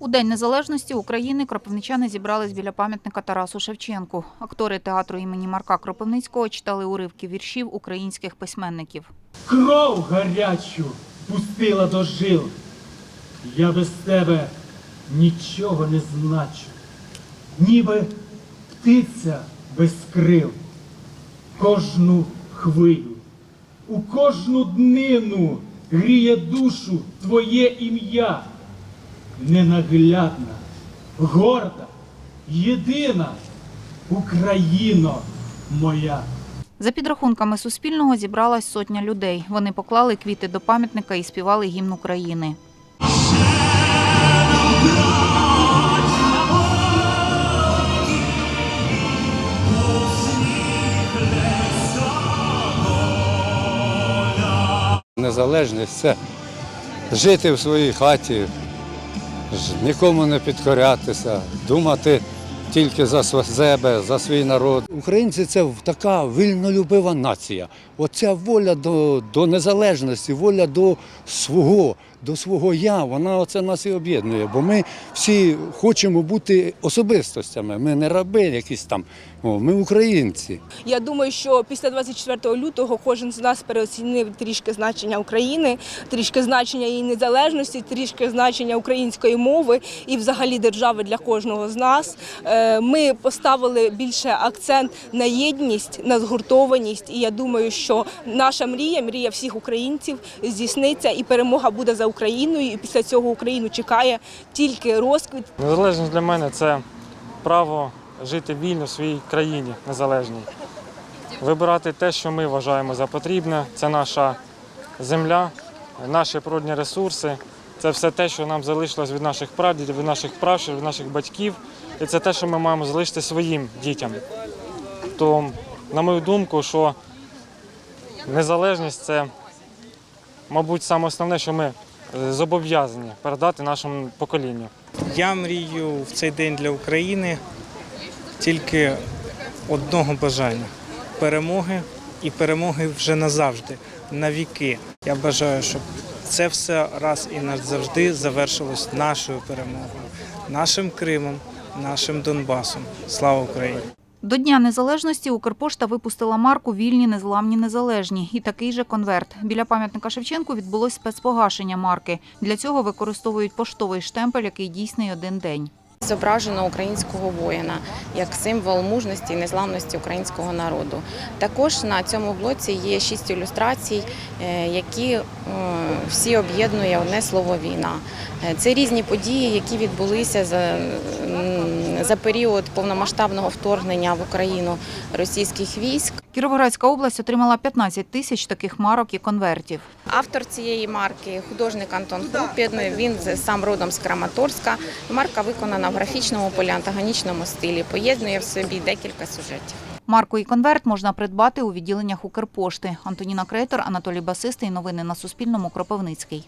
У День Незалежності України кропивничани зібрались біля пам'ятника Тарасу Шевченку. Актори театру імені Марка Кропивницького читали уривки віршів українських письменників. Кров гарячу пустила до жил. Я без тебе нічого не значу, ніби птиця без крил. Кожну хвилю, у кожну днину гріє душу твоє ім'я. Ненаглядна, горда, єдина Україно моя. За підрахунками Суспільного зібралась сотня людей. Вони поклали квіти до пам'ятника і співали гімн України. Незалежність це жити в своїй хаті, нікому не підкорятися, думати тільки за себе, за свій народ. Українці це така вільнолюбива нація. Оця воля до, до незалежності, воля до свого, до свого я, вона оце нас і об'єднує. Бо ми всі хочемо бути особистостями. Ми не раби якісь там, ми українці. Я думаю, що після 24 лютого кожен з нас переоцінив трішки значення України, трішки значення її незалежності, трішки значення української мови і взагалі держави для кожного з нас. Е, Ми поставили більше акцент на єдність, на згуртованість. І я думаю, що наша мрія, мрія всіх українців, здійсниться і перемога буде за Україною. І після цього Україну чекає тільки розквіт Незалежність для мене це право жити вільно в своїй країні незалежній. Вибирати те, що ми вважаємо за потрібне. Це наша земля, наші природні ресурси. Це все те, що нам залишилось від наших прадідів, від наших пращурів, від наших батьків. І це те, що ми маємо залишити своїм дітям. То, на мою думку, що незалежність це, мабуть, саме основне, що ми зобов'язані передати нашому поколінню. Я мрію в цей день для України тільки одного бажання перемоги і перемоги вже назавжди, на віки. Я бажаю, щоб це все раз і назавжди завершилось нашою перемогою, нашим Кримом, нашим Донбасом. Слава Україні! До Дня Незалежності Укрпошта випустила марку Вільні, незламні, незалежні і такий же конверт. Біля пам'ятника Шевченку відбулось спецпогашення марки. Для цього використовують поштовий штемпель, який дійсний один день. Зображено українського воїна як символ мужності і незламності українського народу. Також на цьому блоці є шість ілюстрацій, е, які е, всі об'єднує одне слово війна. Е, Це різні події, які відбулися за, період повномасштабного вторгнення в Україну російських військ. Кіровоградська область отримала 15 тисяч таких марок і конвертів. Автор цієї марки художник Антон Хлопін. Він сам родом з Краматорська. Марка виконана в графічному поліантагонічному стилі. Поєднує в собі декілька сюжетів. Марку і конверт можна придбати у відділеннях Укрпошти. Антоніна Крейтор, Анатолій Басистий. Новини на Суспільному. Кропивницький.